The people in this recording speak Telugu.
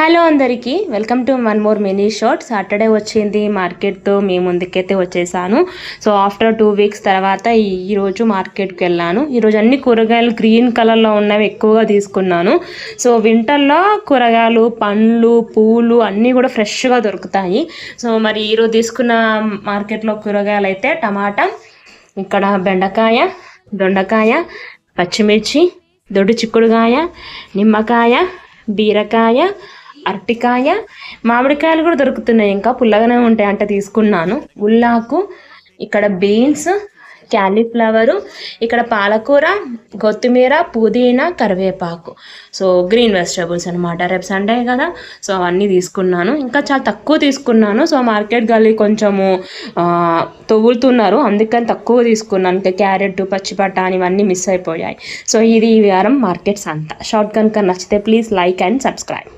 హలో అందరికీ welcome to one more mini short. Saturday వచ్చింది మార్కెట్తో మీ ముందుకైతే వచ్చేసాను. సో ఆఫ్టర్ టూ వీక్స్ తర్వాత ఈరోజు మార్కెట్కి వెళ్ళాను. ఈరోజు అన్ని కూరగాయలు గ్రీన్ కలర్లో ఉన్నవి ఎక్కువగా తీసుకున్నాను. సో వింటర్లో కూరగాయలు పండ్లు పూలు అన్నీ కూడా ఫ్రెష్గా దొరుకుతాయి. సో మరి ఈరోజు తీసుకున్న మార్కెట్లో కూరగాయలు అయితే టమాటా ఇక్కడ బెండకాయ దొండకాయ పచ్చిమిర్చి దొడ్డు చిక్కుడుకాయ నిమ్మకాయ బీరకాయ అరటికాయ మామిడికాయలు కూడా దొరుకుతున్నాయి ఇంకా. పుల్లగానే ఉంటాయి అంటే తీసుకున్నాను. ఉల్లాకు ఇక్కడ బీన్స్ క్యాలీఫ్లవరు ఇక్కడ పాలకూర కొత్తిమీర పుదీనా కరివేపాకు. సో గ్రీన్ వెజిటబుల్స్ అనమాట రేపు సండే కదా సో అవన్నీ తీసుకున్నాను. ఇంకా చాలా తక్కువ తీసుకున్నాను. సో మార్కెట్ గల్లీ కొంచెము తొవ్వులుతున్నారు. అందుకని తక్కువ తీసుకున్నాను. ఇంకా క్యారెట్ పచ్చి బఠానీ ఇవన్నీ మిస్ అయిపోయాయి. సో ఇది ఈ వారం మార్కెట్స్ అంతా. షార్ట్ కనుక నచ్చితే ప్లీజ్ లైక్ అండ్ సబ్స్క్రైబ్.